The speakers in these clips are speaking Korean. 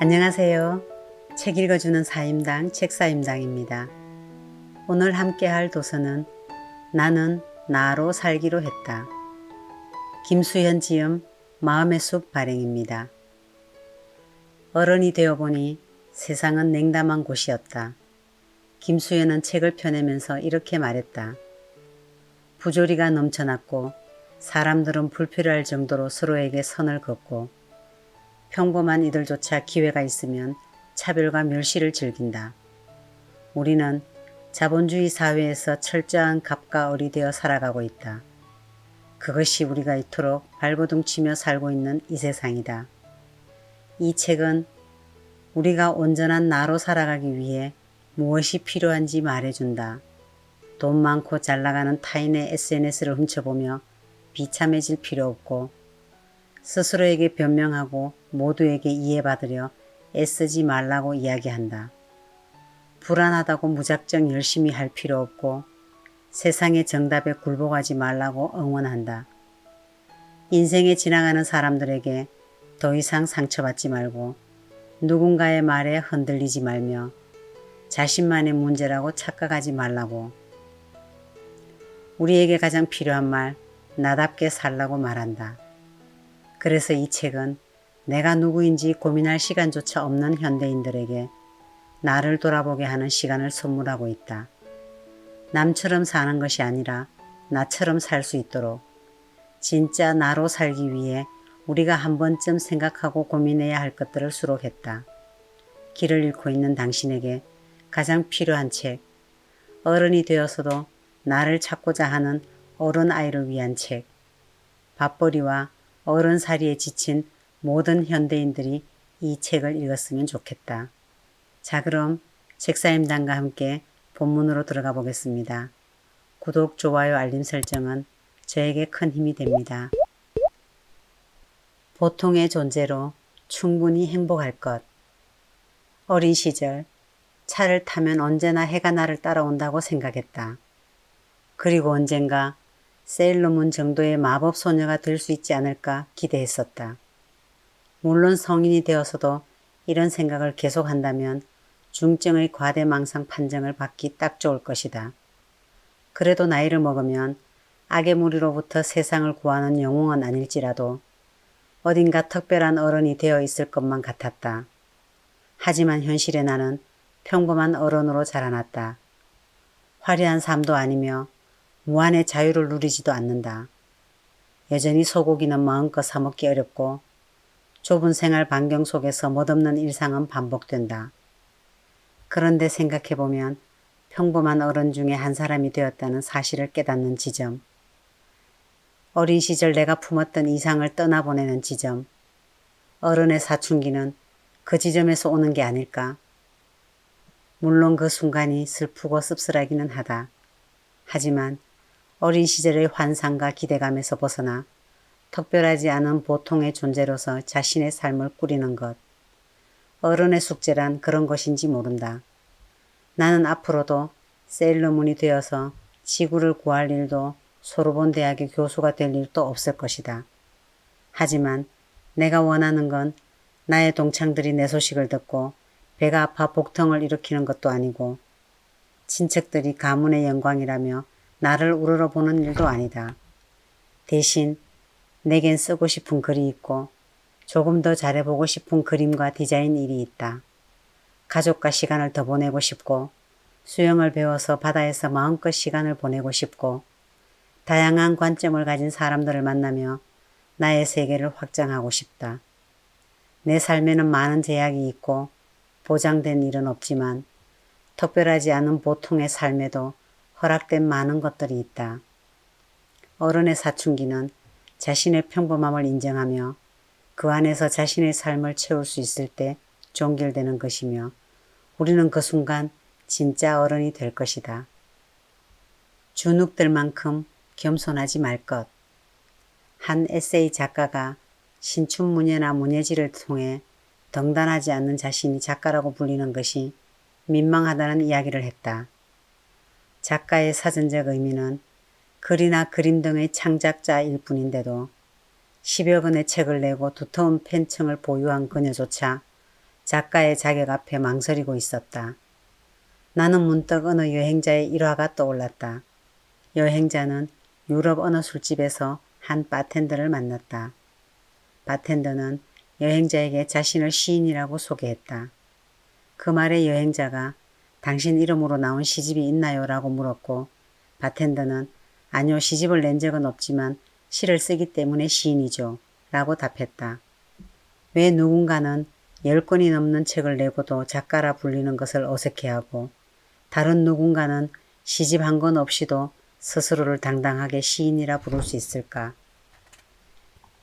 안녕하세요. 책 읽어주는 사임당 책사임당입니다. 오늘 함께 할 도서는 나는 나로 살기로 했다. 김수현 지음 마음의 숲 발행입니다. 어른이 되어 보니 세상은 냉담한 곳이었다. 김수현은 책을 펴내면서 이렇게 말했다. 부조리가 넘쳐났고 사람들은 불필요할 정도로 서로에게 선을 긋고 평범한 이들조차 기회가 있으면 차별과 멸시를 즐긴다. 우리는 자본주의 사회에서 철저한 갑과 을이 되어 살아가고 있다. 그것이 우리가 이토록 발버둥치며 살고 있는 이 세상이다. 이 책은 우리가 온전한 나로 살아가기 위해 무엇이 필요한지 말해준다. 돈 많고 잘 나가는 타인의 SNS를 훔쳐보며 비참해질 필요 없고 스스로에게 변명하고 모두에게 이해받으려 애쓰지 말라고 이야기한다. 불안하다고 무작정 열심히 할 필요 없고 세상의 정답에 굴복하지 말라고 응원한다. 인생에 지나가는 사람들에게 더 이상 상처받지 말고 누군가의 말에 흔들리지 말며 자신만의 문제라고 착각하지 말라고 우리에게 가장 필요한 말 나답게 살라고 말한다. 그래서 이 책은 내가 누구인지 고민할 시간조차 없는 현대인들에게 나를 돌아보게 하는 시간을 선물하고 있다. 남처럼 사는 것이 아니라 나처럼 살 수 있도록 진짜 나로 살기 위해 우리가 한 번쯤 생각하고 고민해야 할 것들을 수록했다. 길을 잃고 있는 당신에게 가장 필요한 책, 어른이 되어서도 나를 찾고자 하는 어른 아이를 위한 책, 밥벌이와 어른살이에 지친 모든 현대인들이 이 책을 읽었으면 좋겠다. 자 그럼 책사임당과 함께 본문으로 들어가 보겠습니다. 구독, 좋아요, 알림 설정은 저에게 큰 힘이 됩니다. 보통의 존재로 충분히 행복할 것. 어린 시절 차를 타면 언제나 해가 나를 따라온다고 생각했다. 그리고 언젠가 세일러문 정도의 마법 소녀가 될 수 있지 않을까 기대했었다. 물론 성인이 되어서도 이런 생각을 계속한다면 중증의 과대망상 판정을 받기 딱 좋을 것이다. 그래도 나이를 먹으면 악의 무리로부터 세상을 구하는 영웅은 아닐지라도 어딘가 특별한 어른이 되어 있을 것만 같았다. 하지만 현실의 나는 평범한 어른으로 자라났다. 화려한 삶도 아니며 무한의 자유를 누리지도 않는다. 여전히 소고기는 마음껏 사먹기 어렵고 좁은 생활 반경 속에서 멋없는 일상은 반복된다. 그런데 생각해보면 평범한 어른 중에 한 사람이 되었다는 사실을 깨닫는 지점. 어린 시절 내가 품었던 이상을 떠나보내는 지점. 어른의 사춘기는 그 지점에서 오는 게 아닐까. 물론 그 순간이 슬프고 씁쓸하기는 하다. 하지만 어린 시절의 환상과 기대감에서 벗어나 특별하지 않은 보통의 존재로서 자신의 삶을 꾸리는 것. 어른의 숙제란 그런 것인지 모른다. 나는 앞으로도 세일러문이 되어서 지구를 구할 일도 소르본 대학의 교수가 될 일도 없을 것이다. 하지만 내가 원하는 건 나의 동창들이 내 소식을 듣고 배가 아파 복통을 일으키는 것도 아니고 친척들이 가문의 영광이라며 나를 우러러 보는 일도 아니다. 대신 내겐 쓰고 싶은 글이 있고 조금 더 잘해보고 싶은 그림과 디자인 일이 있다. 가족과 시간을 더 보내고 싶고 수영을 배워서 바다에서 마음껏 시간을 보내고 싶고 다양한 관점을 가진 사람들을 만나며 나의 세계를 확장하고 싶다. 내 삶에는 많은 제약이 있고 보장된 일은 없지만 특별하지 않은 보통의 삶에도 허락된 많은 것들이 있다. 어른의 사춘기는 자신의 평범함을 인정하며 그 안에서 자신의 삶을 채울 수 있을 때 종결되는 것이며 우리는 그 순간 진짜 어른이 될 것이다. 주눅들만큼 겸손하지 말 것. 한 에세이 작가가 신춘문예나 문예지를 통해 덩단하지 않는 자신이 작가라고 불리는 것이 민망하다는 이야기를 했다. 작가의 사전적 의미는 글이나 그림 등의 창작자일 뿐인데도 10여 권의 책을 내고 두터운 팬층을 보유한 그녀조차 작가의 자격 앞에 망설이고 있었다. 나는 문득 어느 여행자의 일화가 떠올랐다. 여행자는 유럽 어느 술집에서 한 바텐더를 만났다. 바텐더는 여행자에게 자신을 시인이라고 소개했다. 그 말에 여행자가 당신 이름으로 나온 시집이 있나요? 라고 물었고 바텐더는 아니요 시집을 낸 적은 없지만 시를 쓰기 때문에 시인이죠. 라고 답했다. 왜 누군가는 열 권이 넘는 책을 내고도 작가라 불리는 것을 어색해하고 다른 누군가는 시집 한 권 없이도 스스로를 당당하게 시인이라 부를 수 있을까?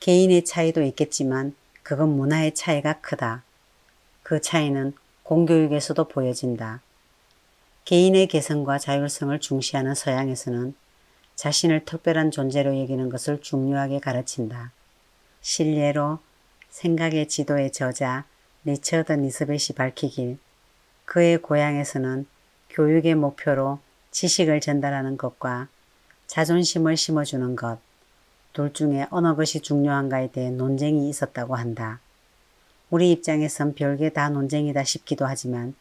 개인의 차이도 있겠지만 그건 문화의 차이가 크다. 그 차이는 공교육에서도 보여진다. 개인의 개성과 자율성을 중시하는 서양에서는 자신을 특별한 존재로 여기는 것을 중요하게 가르친다. 실례로 생각의 지도의 저자 리처드 니스벳이 밝히길 그의 고향에서는 교육의 목표로 지식을 전달하는 것과 자존심을 심어주는 것, 둘 중에 어느 것이 중요한가에 대해 논쟁이 있었다고 한다. 우리 입장에선 별게 다 논쟁이다 싶기도 하지만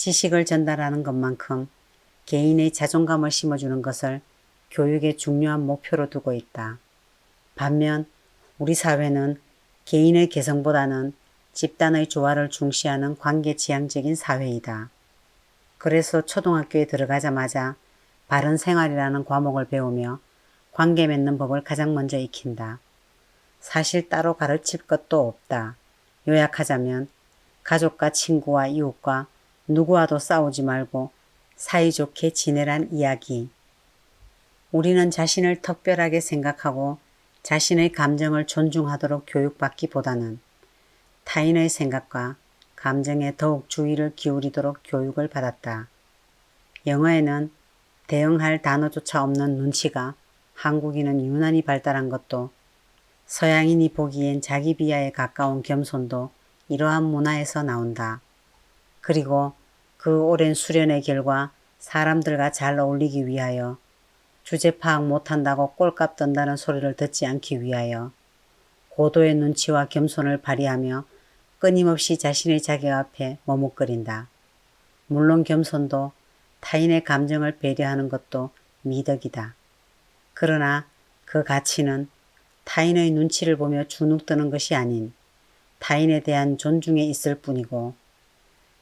지식을 전달하는 것만큼 개인의 자존감을 심어주는 것을 교육의 중요한 목표로 두고 있다. 반면 우리 사회는 개인의 개성보다는 집단의 조화를 중시하는 관계 지향적인 사회이다. 그래서 초등학교에 들어가자마자 바른 생활이라는 과목을 배우며 관계 맺는 법을 가장 먼저 익힌다. 사실 따로 가르칠 것도 없다. 요약하자면 가족과 친구와 이웃과 누구와도 싸우지 말고 사이좋게 지내란 이야기. 우리는 자신을 특별하게 생각하고 자신의 감정을 존중하도록 교육받기보다는 타인의 생각과 감정에 더욱 주의를 기울이도록 교육을 받았다. 영어에는 대응할 단어조차 없는 눈치가 한국인은 유난히 발달한 것도 서양인이 보기엔 자기 비하에 가까운 겸손도 이러한 문화에서 나온다. 그리고 그 오랜 수련의 결과 사람들과 잘 어울리기 위하여 주제 파악 못한다고 꼴값 떤다는 소리를 듣지 않기 위하여 고도의 눈치와 겸손을 발휘하며 끊임없이 자신의 자격 앞에 머뭇거린다. 물론 겸손도 타인의 감정을 배려하는 것도 미덕이다. 그러나 그 가치는 타인의 눈치를 보며 주눅드는 것이 아닌 타인에 대한 존중에 있을 뿐이고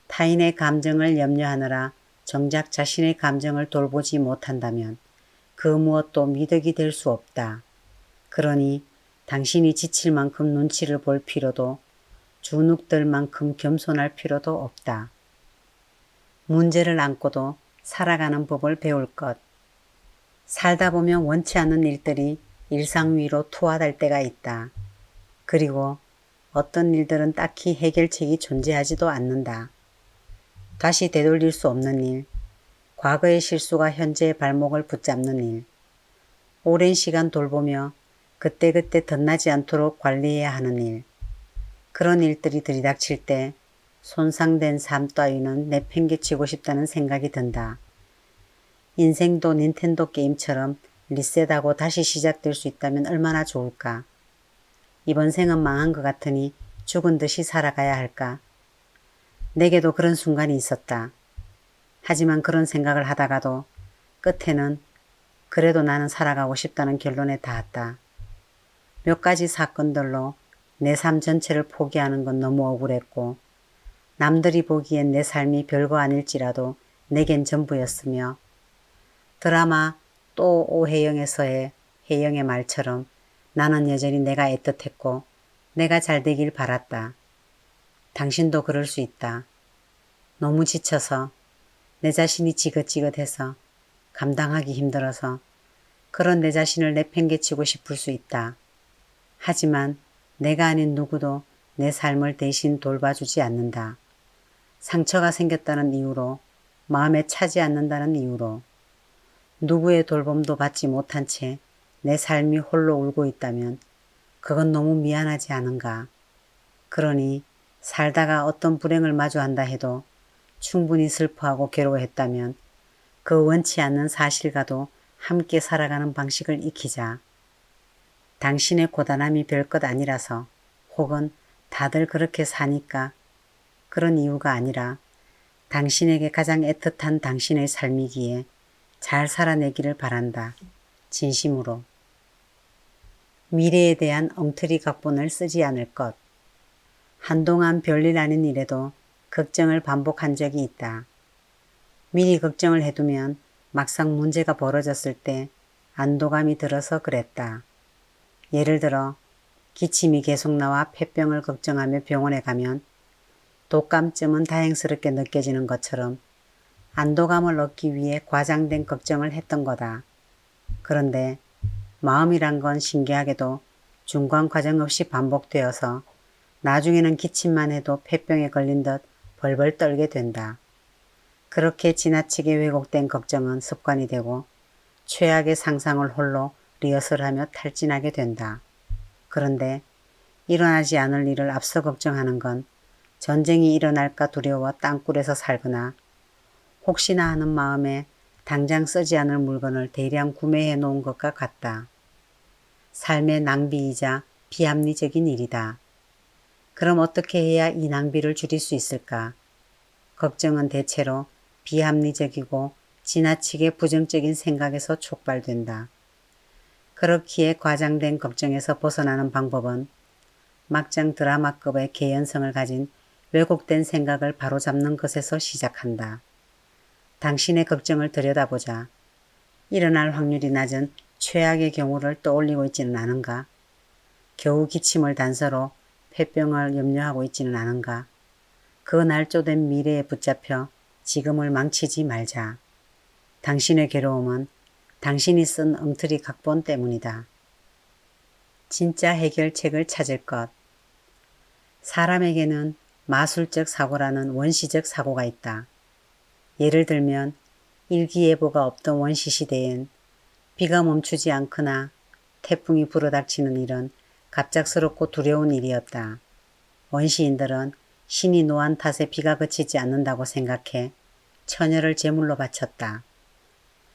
타인의 감정을 염려하느라 정작 자신의 감정을 돌보지 못한다면 그 무엇도 미덕이 될 수 없다. 그러니 당신이 지칠 만큼 눈치를 볼 필요도 주눅들 만큼 겸손할 필요도 없다. 문제를 안고도 살아가는 법을 배울 것. 살다 보면 원치 않는 일들이 일상 위로 투하될 때가 있다. 그리고 어떤 일들은 딱히 해결책이 존재하지도 않는다. 다시 되돌릴 수 없는 일, 과거의 실수가 현재의 발목을 붙잡는 일, 오랜 시간 돌보며 그때그때 덧나지 않도록 관리해야 하는 일, 그런 일들이 들이닥칠 때 손상된 삶 따위는 내팽개치고 싶다는 생각이 든다. 인생도 닌텐도 게임처럼 리셋하고 다시 시작될 수 있다면 얼마나 좋을까. 이번 생은 망한 것 같으니 죽은 듯이 살아가야 할까. 내게도 그런 순간이 있었다. 하지만 그런 생각을 하다가도 끝에는 그래도 나는 살아가고 싶다는 결론에 닿았다. 몇 가지 사건들로 내 삶 전체를 포기하는 건 너무 억울했고 남들이 보기엔 내 삶이 별거 아닐지라도 내겐 전부였으며 드라마 또 오혜영에서의 혜영의 말처럼 나는 여전히 내가 애틋했고 내가 잘 되길 바랐다. 당신도 그럴 수 있다. 너무 지쳐서 내 자신이 지긋지긋해서 감당하기 힘들어서 그런 내 자신을 내팽개치고 싶을 수 있다. 하지만 내가 아닌 누구도 내 삶을 대신 돌봐주지 않는다. 상처가 생겼다는 이유로 마음에 차지 않는다는 이유로 누구의 돌봄도 받지 못한 채 내 삶이 홀로 울고 있다면 그건 너무 미안하지 않은가. 그러니 살다가 어떤 불행을 마주한다 해도 충분히 슬퍼하고 괴로워했다면 그 원치 않는 사실과도 함께 살아가는 방식을 익히자. 당신의 고단함이 별것 아니라서 혹은 다들 그렇게 사니까 그런 이유가 아니라 당신에게 가장 애틋한 당신의 삶이기에 잘 살아내기를 바란다. 진심으로. 미래에 대한 엉터리 각본을 쓰지 않을 것. 한동안 별일 아닌 일에도 걱정을 반복한 적이 있다. 미리 걱정을 해두면 막상 문제가 벌어졌을 때 안도감이 들어서 그랬다. 예를 들어 기침이 계속 나와 폐병을 걱정하며 병원에 가면 독감쯤은 다행스럽게 느껴지는 것처럼 안도감을 얻기 위해 과장된 걱정을 했던 거다. 그런데 마음이란 건 신기하게도 중간 과정 없이 반복되어서 나중에는 기침만 해도 폐병에 걸린 듯 벌벌 떨게 된다. 그렇게 지나치게 왜곡된 걱정은 습관이 되고 최악의 상상을 홀로 리허설하며 탈진하게 된다. 그런데 일어나지 않을 일을 앞서 걱정하는 건 전쟁이 일어날까 두려워 땅굴에서 살거나 혹시나 하는 마음에 당장 쓰지 않을 물건을 대량 구매해 놓은 것과 같다. 삶의 낭비이자 비합리적인 일이다. 그럼 어떻게 해야 이 낭비를 줄일 수 있을까? 걱정은 대체로 비합리적이고 지나치게 부정적인 생각에서 촉발된다. 그렇기에 과장된 걱정에서 벗어나는 방법은 막장 드라마급의 개연성을 가진 왜곡된 생각을 바로잡는 것에서 시작한다. 당신의 걱정을 들여다보자. 일어날 확률이 낮은 최악의 경우를 떠올리고 있지는 않은가? 겨우 기침을 단서로 폐병을 염려하고 있지는 않은가? 그 날조된 미래에 붙잡혀 지금을 망치지 말자. 당신의 괴로움은 당신이 쓴 엉터리 각본 때문이다. 진짜 해결책을 찾을 것. 사람에게는 마술적 사고라는 원시적 사고가 있다. 예를 들면 일기예보가 없던 원시 시대엔 비가 멈추지 않거나 태풍이 불어닥치는 일은 갑작스럽고 두려운 일이었다. 원시인들은 신이 노한 탓에 비가 그치지 않는다고 생각해 처녀를 제물로 바쳤다.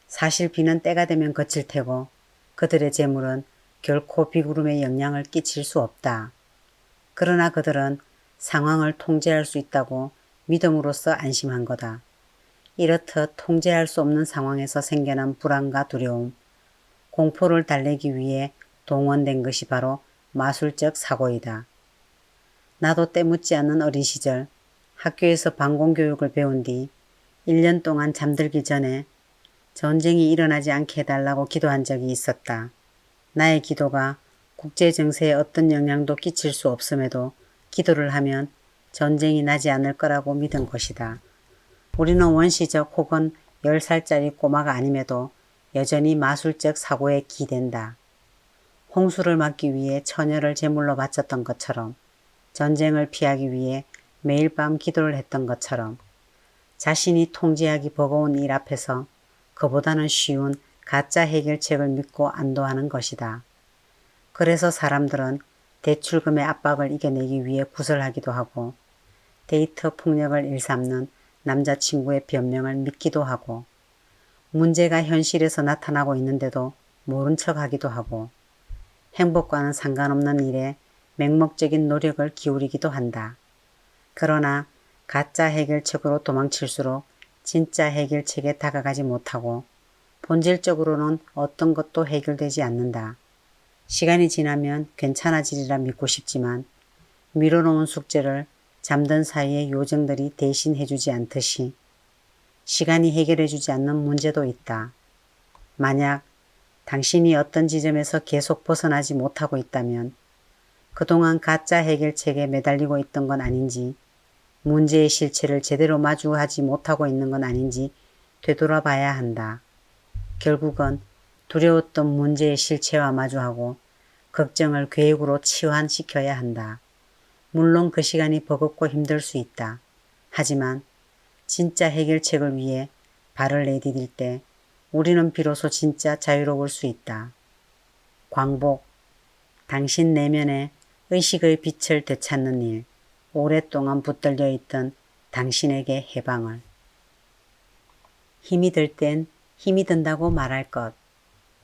사실 비는 때가 되면 그칠 테고 그들의 제물은 결코 비구름에 영향을 끼칠 수 없다. 그러나 그들은 상황을 통제할 수 있다고 믿음으로써 안심한 거다. 이렇듯 통제할 수 없는 상황에서 생겨난 불안과 두려움, 공포를 달래기 위해 동원된 것이 바로 마술적 사고이다. 나도 때묻지 않은 어린 시절 학교에서 방공교육을 배운 뒤 1년 동안 잠들기 전에 전쟁이 일어나지 않게 해달라고 기도한 적이 있었다. 나의 기도가 국제 정세에 어떤 영향도 끼칠 수 없음에도 기도를 하면 전쟁이 나지 않을 거라고 믿은 것이다. 우리는 원시적 혹은 10살짜리 꼬마가 아님에도 여전히 마술적 사고에 기댄다. 홍수를 막기 위해 처녀를 제물로 바쳤던 것처럼 전쟁을 피하기 위해 매일 밤 기도를 했던 것처럼 자신이 통제하기 버거운 일 앞에서 그보다는 쉬운 가짜 해결책을 믿고 안도하는 것이다. 그래서 사람들은 대출금의 압박을 이겨내기 위해 구설하기도 하고 데이터 폭력을 일삼는 남자친구의 변명을 믿기도 하고 문제가 현실에서 나타나고 있는데도 모른 척 하기도 하고 행복과는 상관없는 일에 맹목적인 노력을 기울이기도 한다. 그러나 가짜 해결책으로 도망칠수록 진짜 해결책에 다가가지 못하고 본질적으로는 어떤 것도 해결되지 않는다. 시간이 지나면 괜찮아지리라 믿고 싶지만 미뤄놓은 숙제를 잠든 사이에 요정들이 대신 해주지 않듯이 시간이 해결해주지 않는 문제도 있다. 만약 당신이 어떤 지점에서 계속 벗어나지 못하고 있다면 그동안 가짜 해결책에 매달리고 있던 건 아닌지 문제의 실체를 제대로 마주하지 못하고 있는 건 아닌지 되돌아봐야 한다. 결국은 두려웠던 문제의 실체와 마주하고 걱정을 계획으로 치환시켜야 한다. 물론 그 시간이 버겁고 힘들 수 있다. 하지만 진짜 해결책을 위해 발을 내디딜 때 우리는 비로소 진짜 자유로울 수 있다. 광복. 당신 내면에 의식의 빛을 되찾는 일. 오랫동안 붙들려 있던 당신에게 해방을. 힘이 들 땐 힘이 든다고 말할 것.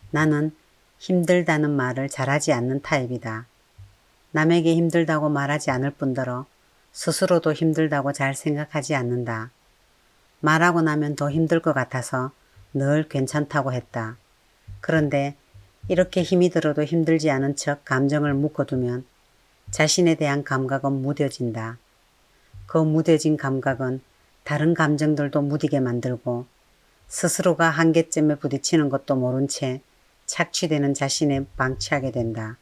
나는 힘들다는 말을 잘하지 않는 타입이다. 남에게 힘들다고 말하지 않을 뿐더러 스스로도 힘들다고 잘 생각하지 않는다. 말하고 나면 더 힘들 것 같아서 늘 괜찮다고 했다. 그런데 이렇게 힘이 들어도 힘들지 않은 척 감정을 묶어두면 자신에 대한 감각은 무뎌진다. 그 무뎌진 감각은 다른 감정들도 무디게 만들고 스스로가 한계점에 부딪히는 것도 모른 채 착취되는 자신에 방치하게 된다.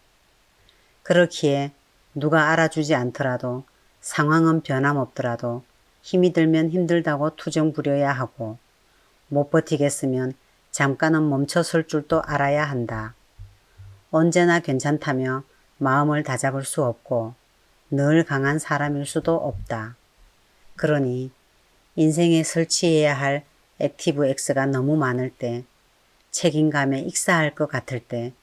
그렇기에 누가 알아주지 않더라도 상황은 변함없더라도 힘이 들면 힘들다고 투정 부려야 하고 못 버티겠으면 잠깐은 멈춰설 줄도 알아야 한다. 언제나 괜찮다며 마음을 다잡을 수 없고 늘 강한 사람일 수도 없다. 그러니 인생에 설치해야 할 액티브 X가 너무 많을 때, 책임감에 익사할 것 같을 때,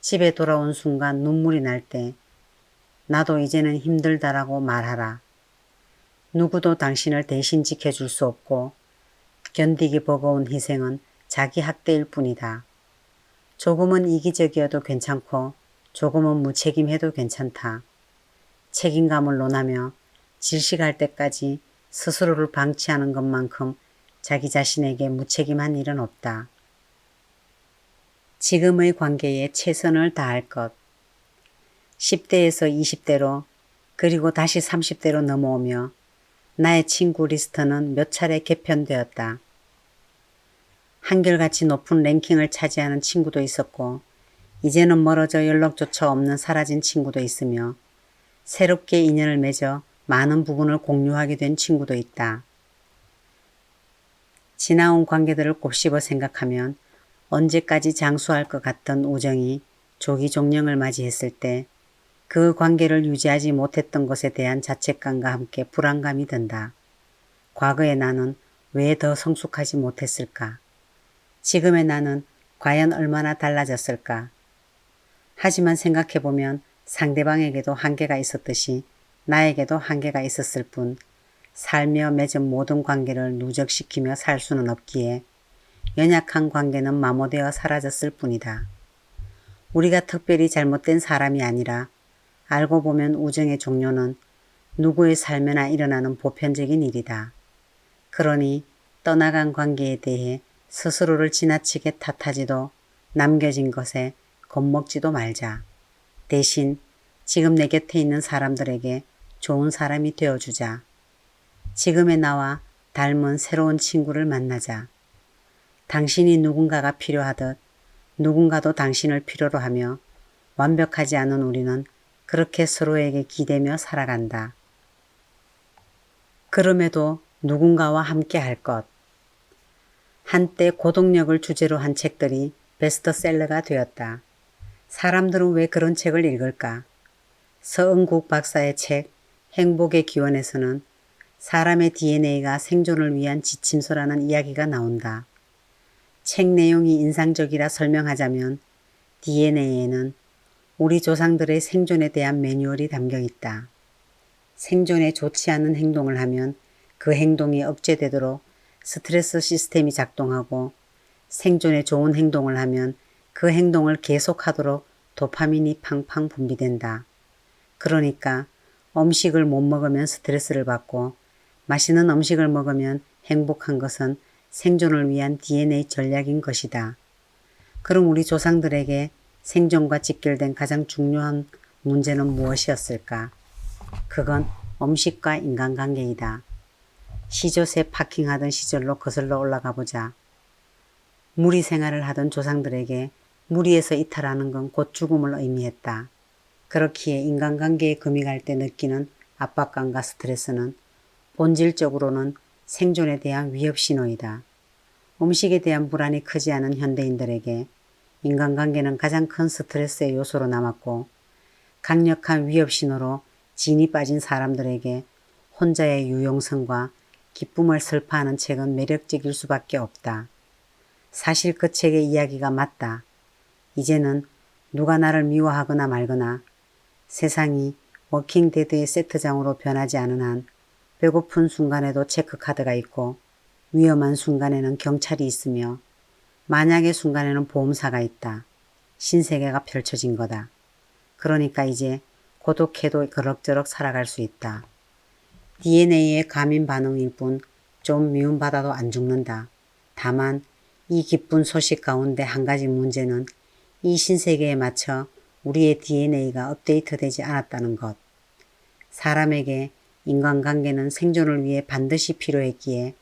집에 돌아온 순간 눈물이 날 때, 나도 이제는 힘들다라고 말하라. 누구도 당신을 대신 지켜줄 수 없고, 견디기 버거운 희생은 자기 학대일 뿐이다. 조금은 이기적이어도 괜찮고, 조금은 무책임해도 괜찮다. 책임감을 논하며 질식할 때까지 스스로를 방치하는 것만큼 자기 자신에게 무책임한 일은 없다. 지금의 관계에 최선을 다할 것. 10대에서 20대로 그리고 다시 30대로 넘어오며 나의 친구 리스트는 몇 차례 개편되었다. 한결같이 높은 랭킹을 차지하는 친구도 있었고 이제는 멀어져 연락조차 없는 사라진 친구도 있으며 새롭게 인연을 맺어 많은 부분을 공유하게 된 친구도 있다. 지나온 관계들을 곱씹어 생각하면 언제까지 장수할 것 같던 우정이 조기 종령을 맞이했을 때 그 관계를 유지하지 못했던 것에 대한 자책감과 함께 불안감이 든다. 과거의 나는 왜 더 성숙하지 못했을까? 지금의 나는 과연 얼마나 달라졌을까? 하지만 생각해보면 상대방에게도 한계가 있었듯이 나에게도 한계가 있었을 뿐 살며 맺은 모든 관계를 누적시키며 살 수는 없기에 연약한 관계는 마모되어 사라졌을 뿐이다. 우리가 특별히 잘못된 사람이 아니라 알고 보면 우정의 종료는 누구의 삶에나 일어나는 보편적인 일이다. 그러니 떠나간 관계에 대해 스스로를 지나치게 탓하지도 남겨진 것에 겁먹지도 말자. 대신 지금 내 곁에 있는 사람들에게 좋은 사람이 되어주자. 지금의 나와 닮은 새로운 친구를 만나자. 당신이 누군가가 필요하듯 누군가도 당신을 필요로 하며 완벽하지 않은 우리는 그렇게 서로에게 기대며 살아간다. 그럼에도 누군가와 함께 할 것. 한때 고독력을 주제로 한 책들이 베스트셀러가 되었다. 사람들은 왜 그런 책을 읽을까? 서은국 박사의 책 행복의 기원에서는 사람의 DNA가 생존을 위한 지침서라는 이야기가 나온다. 책 내용이 인상적이라 설명하자면 DNA에는 우리 조상들의 생존에 대한 매뉴얼이 담겨 있다. 생존에 좋지 않은 행동을 하면 그 행동이 억제되도록 스트레스 시스템이 작동하고 생존에 좋은 행동을 하면 그 행동을 계속하도록 도파민이 팡팡 분비된다. 그러니까 음식을 못 먹으면 스트레스를 받고 맛있는 음식을 먹으면 행복한 것은 생존을 위한 DNA 전략인 것이다. 그럼 우리 조상들에게 생존과 직결된 가장 중요한 문제는 무엇이었을까? 그건 음식과 인간관계이다. 시조새 파킹하던 시절로 거슬러 올라가 보자. 무리 생활을 하던 조상들에게 무리에서 이탈하는 건 곧 죽음을 의미했다. 그렇기에 인간관계에 금이 갈 때 느끼는 압박감과 스트레스는 본질적으로는 생존에 대한 위협 신호이다. 음식에 대한 불안이 크지 않은 현대인들에게 인간관계는 가장 큰 스트레스의 요소로 남았고 강력한 위협 신호로 진이 빠진 사람들에게 혼자의 유용성과 기쁨을 설파하는 책은 매력적일 수밖에 없다. 사실 그 책의 이야기가 맞다. 이제는 누가 나를 미워하거나 말거나 세상이 워킹데드의 세트장으로 변하지 않은 한 배고픈 순간에도 체크카드가 있고 위험한 순간에는 경찰이 있으며 만약의 순간에는 보험사가 있다. 신세계가 펼쳐진 거다. 그러니까 이제 고독해도 그럭저럭 살아갈 수 있다. DNA의 감인 반응일 뿐 좀 미움받아도 안 죽는다. 다만 이 기쁜 소식 가운데 한 가지 문제는 이 신세계에 맞춰 우리의 DNA가 업데이트되지 않았다는 것. 사람에게 인간관계는 생존을 위해 반드시 필요했기에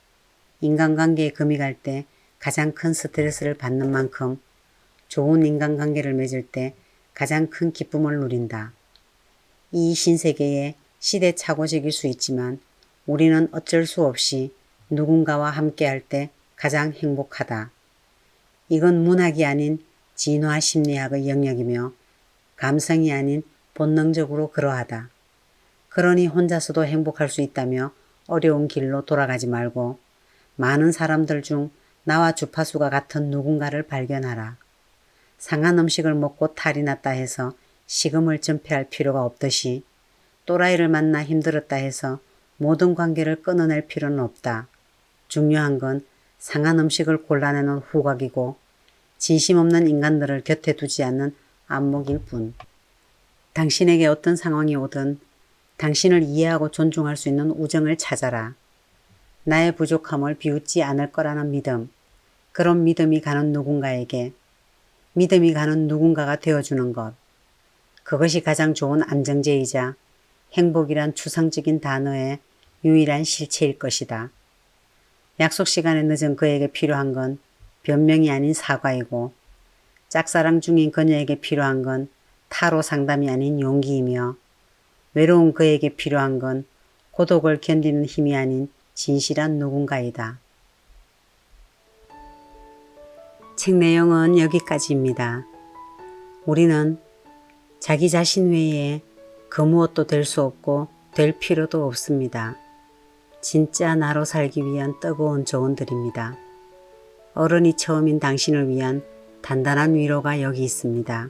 인간관계에 금이 갈 때 가장 큰 스트레스를 받는 만큼 좋은 인간관계를 맺을 때 가장 큰 기쁨을 누린다. 이 신세계에 시대착오적일 수 있지만 우리는 어쩔 수 없이 누군가와 함께할 때 가장 행복하다. 이건 문학이 아닌 진화 심리학의 영역이며 감성이 아닌 본능적으로 그러하다. 그러니 혼자서도 행복할 수 있다며 어려운 길로 돌아가지 말고 많은 사람들 중 나와 주파수가 같은 누군가를 발견하라. 상한 음식을 먹고 탈이 났다 해서 식음을 전폐할 필요가 없듯이 또라이를 만나 힘들었다 해서 모든 관계를 끊어낼 필요는 없다. 중요한 건 상한 음식을 골라내는 후각이고 진심 없는 인간들을 곁에 두지 않는 안목일 뿐. 당신에게 어떤 상황이 오든 당신을 이해하고 존중할 수 있는 우정을 찾아라. 나의 부족함을 비웃지 않을 거라는 믿음. 그런 믿음이 가는 누군가에게 믿음이 가는 누군가가 되어주는 것. 그것이 가장 좋은 안정제이자 행복이란 추상적인 단어의 유일한 실체일 것이다. 약속 시간에 늦은 그에게 필요한 건 변명이 아닌 사과이고 짝사랑 중인 그녀에게 필요한 건 타로 상담이 아닌 용기이며 외로운 그에게 필요한 건 고독을 견디는 힘이 아닌 진실한 누군가이다. 책 내용은 여기까지입니다. 우리는 자기 자신 외에 그 무엇도 될 수 없고 될 필요도 없습니다. 진짜 나로 살기 위한 뜨거운 조언들입니다. 어른이 처음인 당신을 위한 단단한 위로가 여기 있습니다.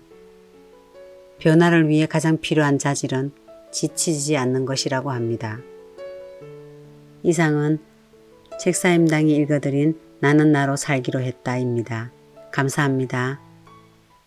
변화를 위해 가장 필요한 자질은 지치지 않는 것이라고 합니다. 이상은 책사임당이 읽어드린 나는 나로 살기로 했다입니다. 감사합니다.